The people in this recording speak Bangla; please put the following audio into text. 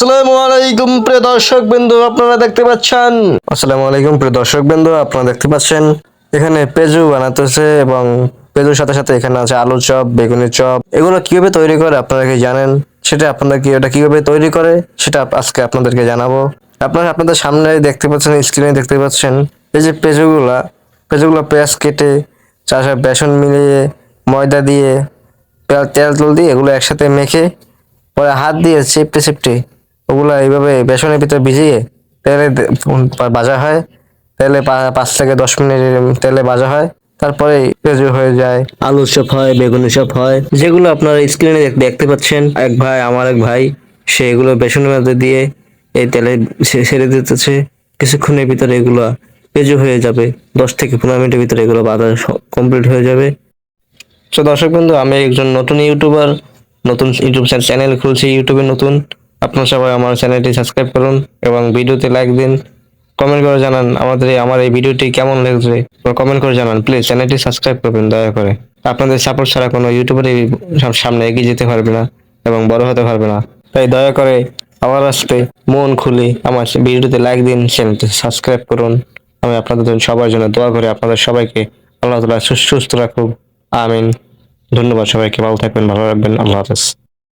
আসসালামু আলাইকুম, প্রিয় দর্শক বিন্দু, আপনারা দেখতে পাচ্ছেন? আসসালামু আলাইকুম, প্রিয় দর্শক বিন্দু, আপনারা দেখতে পাচ্ছেন? এখানে পেজু বানাতেছে এবং পেজুর সাথে সাথে এখানে আছে আলু চপ, বেগুনি চপ। এগুলো কীভাবে তৈরি করে আপনারা কি জানেন? সেটা আপনারা কি এটা কীভাবে তৈরি করে? সেটা আজকে আপনাদেরকে জানাব। আপনারা আপনাদের সামনে দেখতে পাচ্ছেন স্ক্রিনে দেখতে পাচ্ছেন, এই যে পেজুগুলা। পেজুগুলো পেঁয়াজ কেটে চাষে বেসন মিলিয়ে, ময়দা দিয়ে, তেল তেল দিয়ে এগুলো একসাথে মেখে, পরে হাত দিয়ে চেপটে চেপটে ওগুলো এইভাবে বেসনের ভিতরে ভিজিয়ে তেলে ভাজা হয়। তেলে পাঁচ থেকে দশ মিনিট তেলে ভাজা হয়। তারপরে পেঁয়াজু হয়ে যায়। আলু চপ হয়, বেগুন চপ হয়। যেগুলো আপনারা স্ক্রিনে দেখতে পাচ্ছেন। এক ভাই, আমার এক ভাই, সে এগুলো বেসনের মধ্যে দিয়ে এই তেলে ছেড়ে দিতেছে। কিছুক্ষণের ভিতরে এগুলো পেঁজু হয়ে যাবে। দশ থেকে পনেরো মিনিটের ভিতরে এগুলো বাঁধা কমপ্লিট হয়ে যাবে। তো দর্শক বন্ধু, আমি একজন নতুন ইউটিউবার নতুন ইউটিউব চ্যানেল খুলছি ইউটিউবে নতুন। আপনারা সবাই আমার চ্যানেলটি সাবস্ক্রাইব করুন এবং ভিডিওতে লাইক দিন। কমেন্ট করে জানান আমাদের আমার এই ভিডিওটি কেমন লেগেছে। কমেন্ট করে জানান প্লিজ চ্যানেলটি সাবস্ক্রাইব করবেন দয়া করে। আপনাদের সাপোর্ট ছাড়া কোনো ইউটিউবার সামনে এগিয়ে যেতে পারবে না এবং বড় হতে পারবে না। তাই দয়া করে আমার আসতে মন খুলে আমার ভিডিওতে লাইক দিন, চ্যানেলটি সাবস্ক্রাইব করুন। আমি আপনাদের সবার জন্য দোয়া করি আপনাদের সবাইকে। আল্লাহ তালা সুস্থ রাখুক। আমিন। ধন্যবাদ সবাইকে। ভালো থাকবেন, ভালো রাখবেন। আল্লাহ হাফেজ।